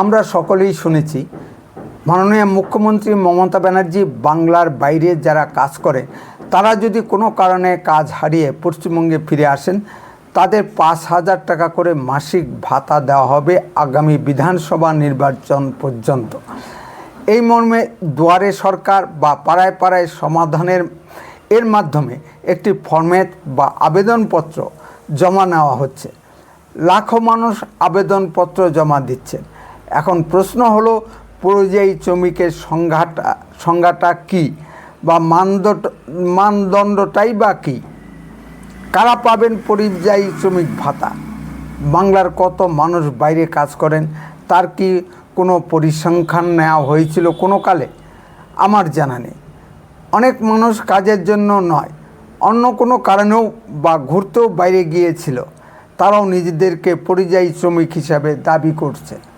আমরা সকলেই শুনেছি, মাননীয় মুখ্যমন্ত্রী মমতা ব্যানার্জি বাংলার বাইরে যারা কাজ করে, তারা যদি কোনো কারণে কাজ হারিয়ে পশ্চিমবঙ্গে ফিরে আসেন, তাদের পাঁচ হাজার টাকা করে মাসিক ভাতা দেওয়া হবে আগামী বিধানসভা নির্বাচন পর্যন্ত। এই মর্মে দুয়ারে সরকার বা পাড়ায় পাড়ায় সমাধানের, এর মাধ্যমে একটি ফরম্যাট বা আবেদনপত্র জমা নেওয়া হচ্ছে। লাখো মানুষ আবেদনপত্র জমা দিচ্ছেন। এখন প্রশ্ন হলো, পরিযায়ী শ্রমিকের সংজ্ঞাটা সংজ্ঞাটা কী? বা মানদণ্ড মানদণ্ডটাই বা কী? কারা পাবেন পরিযায়ী শ্রমিক ভাতা? বাংলার কত মানুষ বাইরে কাজ করেন, তার কি কোনো পরিসংখ্যান নেওয়া হয়েছিল কোনো কালে? আমার জানা নেই। অনেক মানুষ কাজের জন্য নয়, অন্য কোনো কারণেও বা ঘুরতেও বাইরে গিয়েছিল। তারাও নিজেদেরকে পরিযায়ী শ্রমিক হিসাবে দাবি করছে।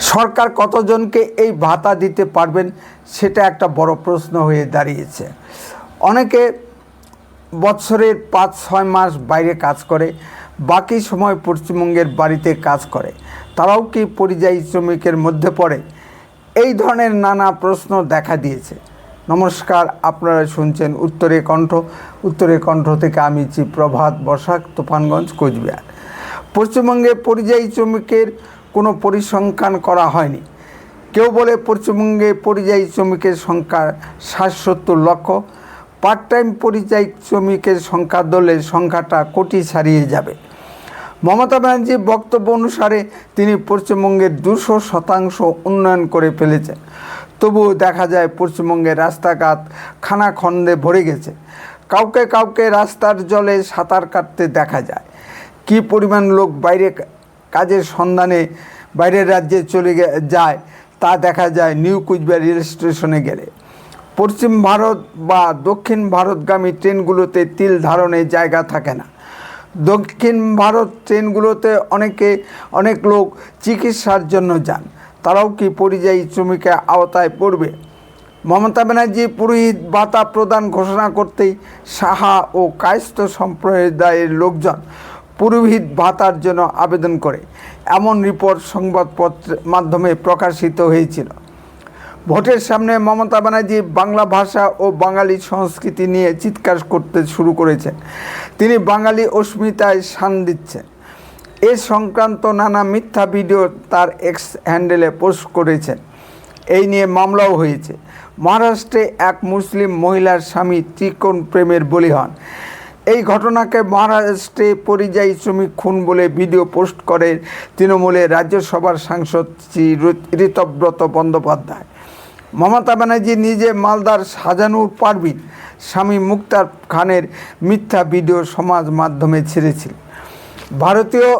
সরকার কতজনকে এই ভাতা দিতে পারবেন সেটা একটা বড় প্রশ্ন হয়ে দাঁড়িয়েছে। অনেকে বৎসরের পাঁচ, ছয় মাস বাইরে কাজ করে, বাকি সময় পশ্চিমবঙ্গের বাড়িতে কাজ করে। তারাও কি পরিযায়ী শ্রমিকের মধ্যে পড়ে? এই ধরনের নানা প্রশ্ন দেখা দিয়েছে। নমস্কার, আপনারা শুনছেন উত্তরে কণ্ঠ। উত্তরে কণ্ঠ থেকে আমি চি প্রভাত বসাক, তুফানগঞ্জ, কোচবিহার। পশ্চিমবঙ্গে পরিযায়ী শ্রমিকের কোনো পরিসংখ্যান করা হয়নি। কেউ বলে পশ্চিমবঙ্গে পরিযায়ী শ্রমিকের সংখ্যা ষাট সত্তর লক্ষ পার্ট টাইম পরিযায়ী শ্রমিকের সংখ্যা দলে সংখ্যাটা কোটি ছাড়িয়ে যাবে। মমতা ব্যানার্জির বক্তব্য অনুসারে তিনি পশ্চিমবঙ্গের দুশো শতাংশ উন্নয়ন করে ফেলেছেন। তবুও দেখা যায় পশ্চিমবঙ্গের রাস্তাঘাট খানাখন্দে ভরে গেছে। কাউকে কাউকে রাস্তার জলে সাঁতার কাটতে দেখা যায়। কি পরিমাণ লোক বাইরে কাজের সন্ধানে বাইরের রাজ্যে চলে যায়। তা দেখা যায় নিউ কুচবিহার রেল স্টেশনে গেলে। পশ্চিম ভারত বা দক্ষিণ ভারতগামী ট্রেনগুলোতে তিল ধারণের জায়গা থাকে না। দক্ষিণ ভারত ট্রেনগুলোতে অনেকে, অনেক লোক চিকিৎসার জন্য যান। তারাও কি পরিযায়ী শ্রমিকের আওতায় পড়বে? মমতা ব্যানার্জি পুরোহিত ভাতা প্রদান ঘোষণা করতেই সাহা ও কায়স্থ সম্প্রদায়ের লোকজন পুরোহিত ভাতার জন্য আবেদন করে। এমন রিপোর্ট সংবাদপত্রের মাধ্যমে প্রকাশিত হয়েছিল। ভোটের সামনে মমতা ব্যানার্জি বাংলা ভাষা ও বাঙালি সংস্কৃতি নিয়ে চিৎকার করতে শুরু করেছেন। তিনি বাঙালি অস্মিতায় শান দিচ্ছেন। এ সংক্রান্ত নানা মিথ্যা ভিডিও তার এক্স হ্যান্ডেলে পোস্ট করেছেন। এই নিয়ে মামলাও হয়েছে। মহারাষ্ট্রে এক মুসলিম মহিলার স্বামী ত্রিকোণ প্রেমের বলি হন। এই ঘটনাকে মহারাষ্ট্রে পরিযায়ী শ্রমিক খুন বলে ভিডিও পোস্ট করে তৃণমূলের রাজ্যসভার সাংসদ শ্রী ঋতব্রত বন্দ্যোপাধ্যায়। মমতা ব্যানার্জি নিজে মালদার সাজানুর পারবিন স্বামী মুক্তার খানের মিথ্যা ভিডিও সমাজ মাধ্যমে ছেড়েছিল ভারতীয়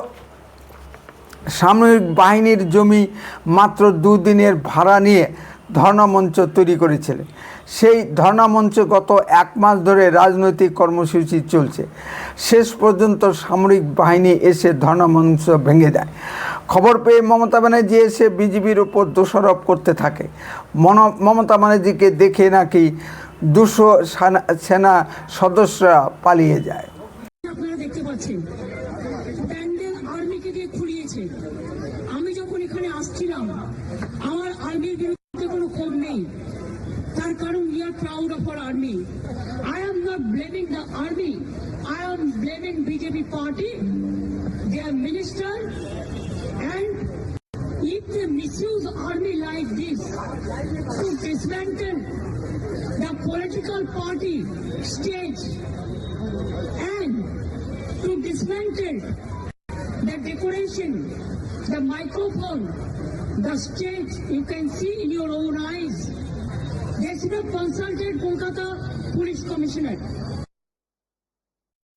সামরিক বাহিনীর জমি মাত্র দুদিনের ভাড়া নিয়ে ধর্ণামঞ্চ তৈরি করেছিলেন সেই ধর্ণামঞ্চ গত এক মাস ধরে রাজনৈতিক কর্মসূচি চলছে। শেষ পর্যন্ত সামরিক বাহিনী এসে ধর্ণামঞ্চ ভেঙে দেয়। খবর পেয়ে মমতা ব্যানার্জি এসে বিজেপির উপর দোষারোপ করতে থাকে। মন, মমতা ব্যানার্জিকে দেখে নাকি দুশো সেনা সদস্যরা পালিয়ে যায়। আমি যখন এখানে আসছিলাম, আমার আর্মির বিরুদ্ধে কোনো ক্ষোভ নেই তার কারণ we are proud of our army I am not blaming the army I am blaming BJP party their minister and if they misuse army like this to dismantle the political party stage and to dismantle the decoration, the microphone, the stage, you can see in your own eyes. They should have consulted Kolkata Police Commissioner.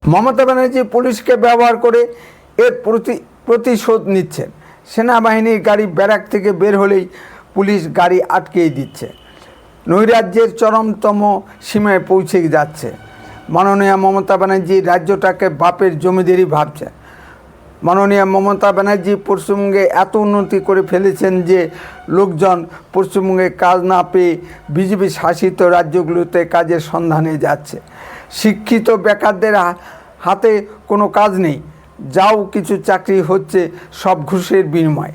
Mamata Banerjee পুলিশকে ব্যবহার করে এর প্রতি প্রতিশোধ নিচ্ছেন সেনাবাহিনীর গাড়ি barrack থেকে বের হলেই পুলিশ গাড়ি আটকেই দিচ্ছে নৈরাজ্যের চরমতম সীমায় পৌঁছে যাচ্ছে মাননীয় মমতা ব্যানার্জি রাজ্যটাকে বাপের জমিদেরই ভাবছে মাননীয় মমতা ব্যানার্জি পশ্চিমবঙ্গে এত উন্নতি করে ফেলেছেন যে লোকজন পশ্চিমবঙ্গে কাজ না পেয়ে বিজেপি শাসিত রাজ্যগুলোতে কাজের সন্ধানে যাচ্ছে। শিক্ষিত বেকারদের হাতে কোনো কাজ নেই, যাও কিছু চাকরি হচ্ছে সব ঘুষের বিনিময়।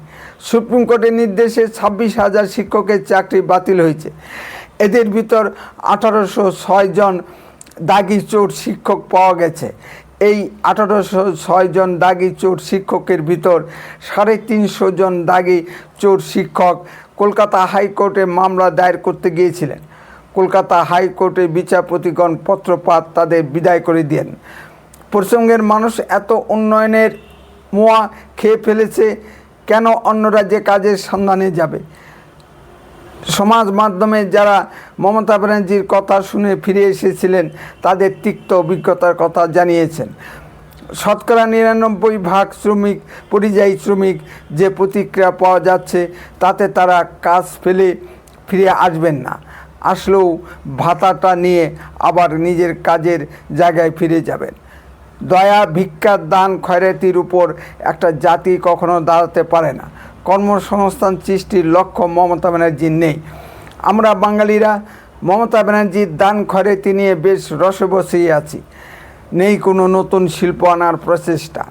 সুপ্রিম কোর্টের নির্দেশে ছাব্বিশ হাজার শিক্ষকের চাকরি বাতিল হয়েছে। এদের ভিতর আঠারোশো ছয় জন দাগি চোর শিক্ষক পাওয়া গেছে। এই আঠারোশো ছয় জন দাগি চোর শিক্ষকের ভিতর সাড়ে তিনশো জন দাগি চোর শিক্ষক কলকাতা হাইকোর্টে মামলা দায়ের করতে গিয়েছিলেন। কলকাতা হাইকোর্টে বিচারপতিগণ পত্রপাত তাদের বিদায় করে দেন। পশ্চিমবঙ্গের মানুষ এত উন্নয়নের মোয়া খেয়ে ফেলেছে, কেন অন্য রাজ্যে কাজের সন্ধানে যাবে? সমাজ মাধ্যমে যারা মমতা ব্যানার্জির কথা শুনে ফিরে এসেছিলেন, তাদের তিক্ত অভিজ্ঞতার কথা জানিয়েছেন। শতকরা নিরানব্বই ভাগ শ্রমিক, পরিযায়ী শ্রমিক যে প্রতিক্রিয়া পাওয়া যাচ্ছে, তাতে তারা কাজ ফেলে ফিরে আসবেন না। আসলেও ভাতাটা নিয়ে আবার নিজের কাজের জায়গায় ফিরে যাবেন। দয়া ভিক্ষার দান খয়রাতির উপর একটা জাতি কখনো দাঁড়াতে পারে না। কর্মসংস্থান সৃষ্টির লক্ষ্য মমতা ব্যানার্জির নেই। আমরা বাঙালিরা মমতা ব্যানার্জির দান খয়রাতি তিনি বেশ রসে বসেই আছি। নেই কোনো নতুন শিল্প আনার প্রচেষ্টা।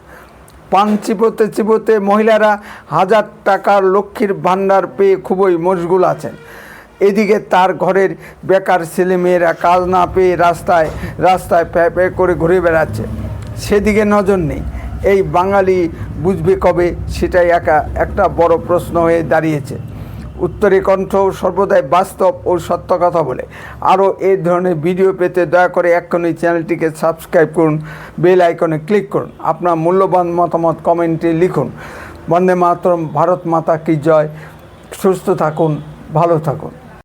পান চিবোতে চিবোতে মহিলারা হাজার টাকার লক্ষ্মীর ভাণ্ডার পেয়ে খুবই মশগুল আছেন। এদিকে তার ঘরের বেকার ছেলেমেয়েরা কাজ না পেয়ে রাস্তায় রাস্তায় প্যাঁ প্যাঁ করে ঘুরে বেড়াচ্ছে। সেদিকে নজর নেই। এই বাঙালি বুঝবে কবে? সেটাই একা একটা বড় প্রশ্ন হয়ে দাঁড়িয়েছে। উত্তরে কণ্ঠ সর্বদাই বাস্তব ও সত্য কথা বলে। আরও এই ধরনের ভিডিও পেতে দয়া করে এক্ষুনি চ্যানেলটিকে সাবস্ক্রাইব করুন, বেল আইকনে ক্লিক করুন, আপনার মূল্যবান মতামত কমেন্টে লিখুন। বন্দে মাতরম, ভারত মাতা কি জয়। সুস্থ থাকুন, ভালো থাকুন।